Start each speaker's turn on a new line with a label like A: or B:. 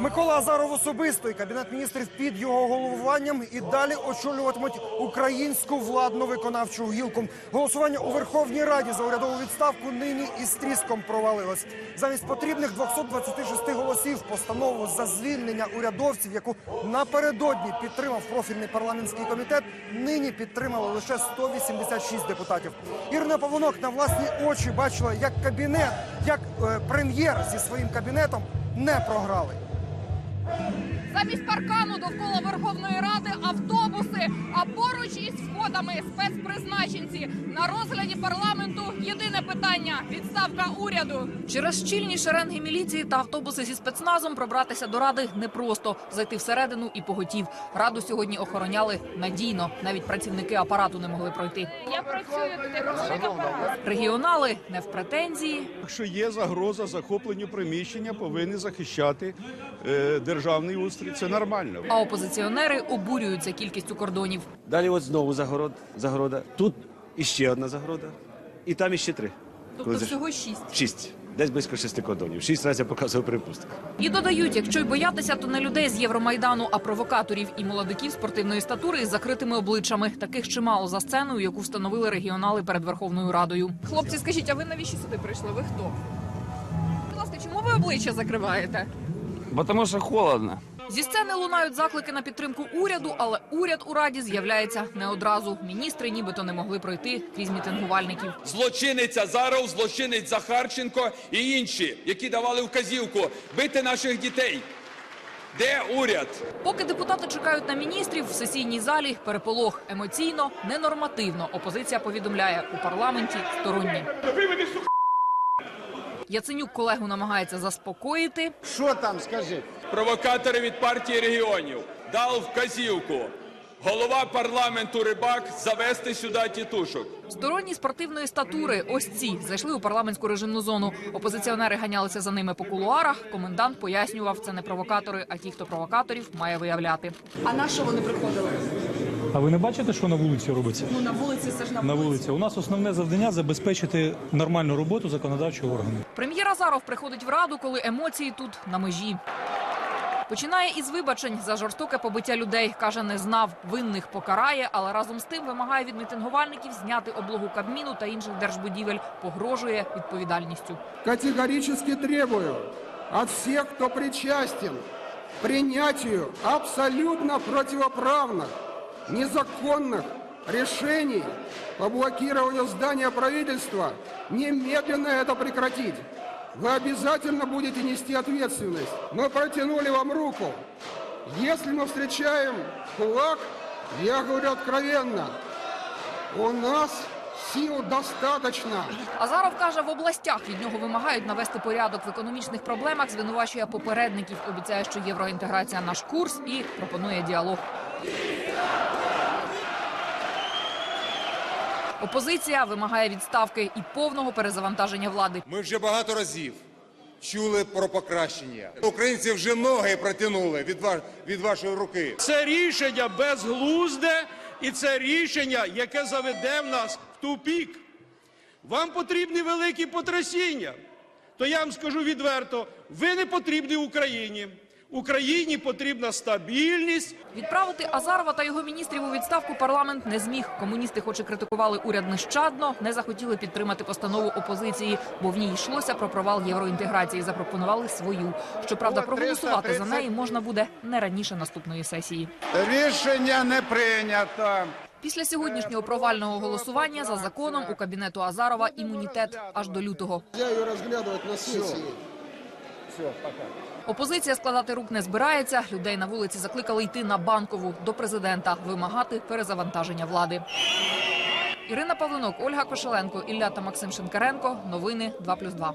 A: Микола Азаров особисто і кабінет міністрів під його головуванням і далі очолюватимуть українську владну виконавчу гілку. Голосування у Верховній Раді за урядову відставку нині із тріском провалилось. Замість потрібних 226 голосів постанову за звільнення урядовців, яку напередодні підтримав профільний парламентський комітет, нині підтримали лише 186 депутатів. Ірина Павлонок на власні очі бачила, як кабінет, як е, прем'єр зі своїм кабінетом не програли.
B: Замість паркану довкола Верховної Ради автобуси, а поруч із входами спецпризначенці. На розгляді парламенту єдине питання відставка уряду. Через щільні шеренги міліції та автобуси зі спецназом пробратися до ради непросто. Зайти всередину і поготів. Раду сьогодні охороняли надійно. Навіть працівники апарату не могли пройти. Я працюю тут як працівник апарату. Регіонали не в претензії.
C: Якщо є загроза захопленню приміщення, повинні захищати е, державний устрій. Це нормально.
B: А опозиціонери обурюються кількістю кордонів.
D: Далі от знову загород, загорода. Тут іще одна загорода. І там іще три.
B: Тобто
D: Коли зайш-
B: всього шість.
D: Шість. Десь близько шести кордонів. Шість разів я показував припусток.
B: І додають, якщо й боятися, то не людей з Євромайдану, а провокаторів і молодиків спортивної статури із закритими обличчями. Таких чимало за сценою, яку встановили регіонали перед Верховною Радою. Хлопці, скажіть, а ви навіщо сюди прийшли? Ви хто? Будь ласка, чому ви обличчя закриваєте?
E: Потому что холодно.
B: Зі сцени лунають заклики на підтримку уряду, але уряд у раді з'являється не одразу. Міністри нібито не могли пройти крізь мітингувальників.
F: злочинець Азаров, злочинець Захарченко і інші, які давали вказівку бити наших дітей. Де уряд?
B: Поки депутати чекають на міністрів в сесійній залі, переполох емоційно, ненормативно. Опозиція повідомляє у парламенті сторонні. Яценюк колегу намагається заспокоїти.
G: Що там, скажи?
F: Провокатори від партії регіонів дав вказівку. Голова парламенту Рибак завести сюди тітушок.
B: Сторонні спортивної статури, ось ці, зайшли у парламентську режимну зону. Опозиціонери ганялися за ними по кулуарах. Комендант пояснював, це не провокатори, а ті, хто провокаторів має виявляти.
H: А на що вони приходили?
I: А ви не бачите, що на вулиці робиться?
H: Ну на вулиці це ж на,
I: На вулиці у нас основне завдання забезпечити нормальну роботу законодавчого органу.
B: Прем'єр Азаров приходить в раду, коли емоції тут на межі. Починає із вибачень за жорстоке побиття людей. Каже, не знав, винних покарає, але разом з тим вимагає від мітингувальників зняти облогу Кабміну та інших держбудівель. Погрожує відповідальністю.
G: Категорически требую от всех, кто причастен к принятию абсолютно противоправных, незаконных решений по блокированию здания правительства, немедленно это прекратить. Вы обязательно будете нести ответственность. Мы протянули вам руку. Если мы встречаем кулак, я говорю откровенно, у нас сил достаточно.
B: Азаров каже, в областях від нього вимагають навести порядок в економічних проблемах. Звинувачує попередників. Обіцяє, що євроінтеграція наш курс і пропонує діалог. Опозиція вимагає відставки і повного перезавантаження влади.
J: Ми вже багато разів чули про покращення. Українці вже ноги протягнули від, ва- від вашої руки.
C: Це рішення безглузде і це рішення, яке заведе в нас в тупік. Вам потрібні великі потрясіння. То я вам скажу відверто: ви не потрібні Україні. Україні потрібна стабільність,
B: Відправити Азарова та його міністрів у відставку парламент не зміг. Комуністи, хоч і критикували уряд нещадно, не захотіли підтримати постанову опозиції, бо в ній йшлося про провал євроінтеграції. Запропонували свою. Щоправда, проголосувати за неї можна буде не раніше наступної сесії.
G: Рішення не прийнято.
B: Після сьогоднішнього провального голосування за законом у кабінету Азарова імунітет аж до лютого.
G: Нельзя ее разглядывать на сессии.
B: Опозиція складати рук не збирається. Людей на вулиці закликали йти на банкову до президента, вимагати перезавантаження влади. Ірина Павлинок, Ольга Кошеленко, Ілля та Максим Шинкаренко. Новини 2+,2.